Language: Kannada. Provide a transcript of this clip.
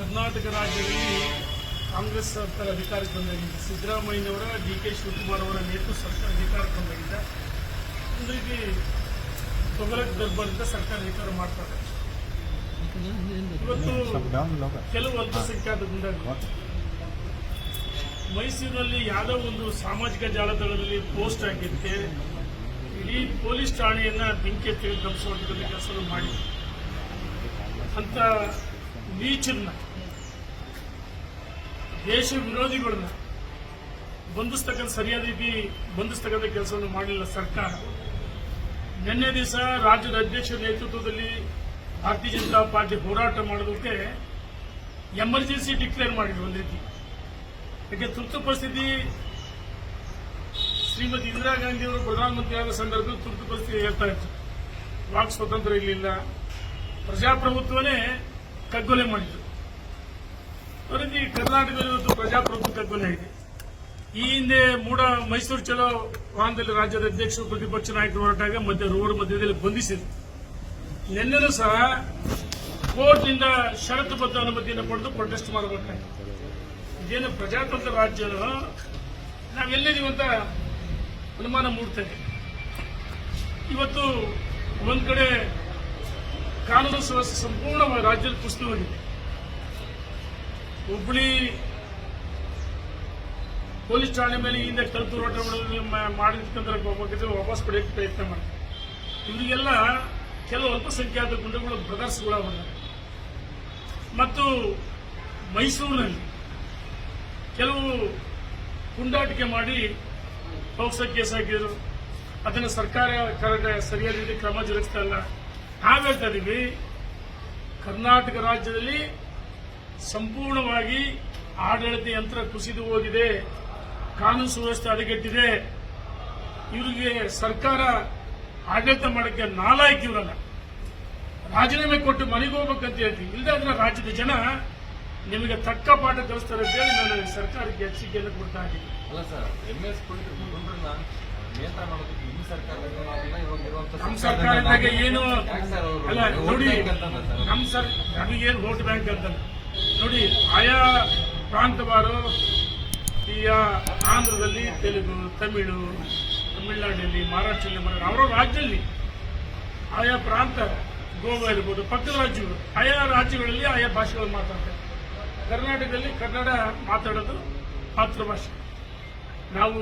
ಕರ್ನಾಟಕ ರಾಜ್ಯದಲ್ಲಿ ಕಾಂಗ್ರೆಸ್ ಸರ್ಕಾರ ಅಧಿಕಾರಕ್ಕೆ ಬಂದಾಗಿದೆ ಸಿದ್ದರಾಮಯ್ಯನವರ, ಡಿ ಕೆ ಶಿವಕುಮಾರ್ ಅವರ ನೇತೃತ್ವ ಸರ್ಕಾರ ಅಧಿಕಾರಕ್ಕೆ ಬಂದಾಗಿದೆ ತೊಗಲಕ್ಕೆ ತೊಗಲಕ್ ದರ್ಬಾರಿಂದ ಸರ್ಕಾರ ಅಧಿಕಾರ ಮಾಡ್ತಾರೆ. ಇವತ್ತು ಕೆಲವು ಅಲ್ಪಸಂಖ್ಯಾತ ಮೈಸೂರಿನಲ್ಲಿ ಯಾವುದೋ ಒಂದು ಸಾಮಾಜಿಕ ಜಾಲತಾಣದಲ್ಲಿ ಪೋಸ್ಟ್ ಆಗಿದ್ದಕ್ಕೆ ಇಡೀ ಪೊಲೀಸ್ ಠಾಣೆಯನ್ನ ಬೆಂಕಿ ಧರಿಸುವಂತ ಕೆಲಸವನ್ನು ಮಾಡಿ ಅಂತ ನೀಚನ್ನ ದೇಶ ವಿರೋಧಿಗಳನ್ನ ಬಂಧಿಸ್ತಕ್ಕಂಥ ಸರಿಯಾದ ರೀತಿ ಬಂಧಿಸ್ತಕ್ಕಂಥ ಕೆಲಸವನ್ನು ಮಾಡಲಿಲ್ಲ ಸರ್ಕಾರ. ನಿನ್ನೆ ದಿವಸ ರಾಜ್ಯದ ಅಧ್ಯಕ್ಷರ ನೇತೃತ್ವದಲ್ಲಿ ಭಾರತೀಯ ಜನತಾ ಪಾರ್ಟಿ ಹೋರಾಟ ಮಾಡೋದಕ್ಕೆ ಎಮರ್ಜೆನ್ಸಿ ಡಿಕ್ಲೇರ್ ಮಾಡಿದ್ರು ಒಂದು ರೀತಿ. ಯಾಕೆ ತುರ್ತು ಪರಿಸ್ಥಿತಿ, ಶ್ರೀಮತಿ ಇಂದಿರಾ ಗಾಂಧಿ ಅವರು ಪ್ರಧಾನಮಂತ್ರಿ ಆದ ಸಂದರ್ಭದಲ್ಲಿ ತುರ್ತು ಪರಿಸ್ಥಿತಿ ಹೇಳ್ತಾ ಇತ್ತು ವಾಕ್ ಸ್ವತಂತ್ರ ಇರಲಿಲ್ಲ? ಪ್ರಜಾಪ್ರಭುತ್ವನೇ ಕಗ್ಗೊಲೆ ಮಾಡಿದ್ರು. ಅವರಿಗೆ ಕರ್ನಾಟಕದಲ್ಲಿ ಇವತ್ತು ಪ್ರಜಾಪ್ರಭುತ್ವ ಕಗ್ಗೊಲೆ ಇದೆ. ಈ ಹಿಂದೆ ಮೂಡ ಮೈಸೂರು ಚಲೋ ವಾಹನದಲ್ಲಿ ರಾಜ್ಯದ ಅಧ್ಯಕ್ಷರು ಪ್ರತಿಪಕ್ಷ ನಾಯಕರು ಹೊರಟಾಗ ಮಧ್ಯ ರೋಡ್ ಮಧ್ಯದಲ್ಲಿ ಬಂಧಿಸಿದ್ರು. ನಿನ್ನೆನೂ ಸಹ ಕೋರ್ಟ್ನಿಂದ ಷರತ್ತುಬದ್ಧ ಅನುಮತಿಯನ್ನು ಪಡೆದು ಪ್ರೊಟೆಸ್ಟ್ ಮಾಡಬೇಕಾಗಿತ್ತು ಇದೇನು ಪ್ರಜಾತಂತ್ರ ರಾಜ್ಯ ನಾವೆಲ್ಲಿದ್ದೀವಿ ಅಂತ ಅನುಮಾನ ಮೂಡ್ತೇವೆ ಇವತ್ತು ಒಂದ್ ಕಡೆ ಕಾನೂನು ಸುವ್ಯವಸ್ಥೆ ಸಂಪೂರ್ಣವಾಗಿ ರಾಜ್ಯದ ಕುಸಿತವಾಗಿದೆ. ಹುಬ್ಬಳ್ಳಿ ಪೊಲೀಸ್ ಠಾಣೆ ಮೇಲೆ ಹಿಂದೆ ಕಲ್ತು ಹೋರಾಟ ಮಾಡಿರ್ತಕ್ಕಂಥ ವಾಪಸ್ ಪಡೆಯೋಕೆ ಪ್ರಯತ್ನ ಮಾಡ್ತಾರೆ ಇವರಿಗೆಲ್ಲ ಕೆಲವು ಅಲ್ಪಸಂಖ್ಯಾತ ಗುಂಡುಗಳು ಬ್ರದರ್ಸ್ಗಳು ಅವರ ಮತ್ತು ಮೈಸೂರಿನಲ್ಲಿ ಕೆಲವು ಪುಂಡಾಟಿಕೆ ಮಾಡಿ ಪೌಕ್ಸ ಕೇಸ್ ಹಾಕಿದ್ರು. ಅದನ್ನು ಸರ್ಕಾರ ಸರಿಯಾದ ರೀತಿ ಕ್ರಮ ಜರುಗಿಸ್ತಾ ಇಲ್ಲ. ನಾವ್ ಹೇಳ್ತಾ ಇದೀವಿ ಕರ್ನಾಟಕ ರಾಜ್ಯದಲ್ಲಿ ಸಂಪೂರ್ಣವಾಗಿ ಆಡಳಿತ ಯಂತ್ರ ಕುಸಿದು ಹೋಗಿದೆ, ಕಾನೂನು ಸುವ್ಯವಸ್ಥೆ ಅಡೆಗಟ್ಟಿದೆ. ಇವರಿಗೆ ಸರ್ಕಾರ ಆಡಳಿತ ಮಾಡಕ್ಕೆ ನಾಲಾಯಕ್ ಇವರಲ್ಲ ರಾಜೀನಾಮೆ ಕೊಟ್ಟು ಮನೆಗೆ ಹೋಗ್ಬೇಕಂತ ಹೇಳ್ತೀವಿ. ಇಲ್ಲದಾದ್ರೆ ರಾಜ್ಯದ ಜನ ನಿಮಗೆ ತಕ್ಕ ಪಾಠ ಕಲಿಸ್ತಾರೆ ಅಂತ ಹೇಳಿ ನಾನು ಸರ್ಕಾರಕ್ಕೆ ಎಚ್ಚರಿಕೆಯನ್ನು ಕೊಡ್ತಾ ಇದ್ದೀನಿ. ಅಲ್ಲ ಸರ್ ಎಂ ಎಸ್ ನಿಯಂತ್ರಣ ಮಾಡೋದಕ್ಕೆ ಈ ಸರ್ಕಾರದಿಂದ ನಾವೆಲ್ಲ ಇವಾಗ ಇರುವಂತ ನಮ್ಮ ಸರ್ಕಾರದಾಗ ಏನು ಅಲ್ಲ ನೋಡಿ ನಮ್ಮ ಸರ್? ನಮಗೇನು ವೋಟ್ ಬ್ಯಾಂಕ್ ಅಂತ ನೋಡಿ ಆಯಾ ಪ್ರಾಂತವಾರು ಈ ಆಂಧ್ರದಲ್ಲಿ ತೆಲುಗು ತಮಿಳು ತಮಿಳುನಾಡಿನಲ್ಲಿ ಮಹಾರಾಷ್ಟ್ರದಲ್ಲಿ ಮರಾಠ ಅವರ ರಾಜ್ಯದಲ್ಲಿ ಆಯಾ ಪ್ರಾಂತ ಗೋವಾ ಇರ್ಬೋದು ಪಕ್ಕದ ರಾಜ್ಯಗಳು ಆಯಾ ರಾಜ್ಯಗಳಲ್ಲಿ ಆಯಾ ಭಾಷೆಗಳು ಮಾತಾಡ್ತಾರೆ. ಕರ್ನಾಟಕದಲ್ಲಿ ಕನ್ನಡ ಮಾತಾಡೋದು ಮಾತೃಭಾಷೆ. ನಾವು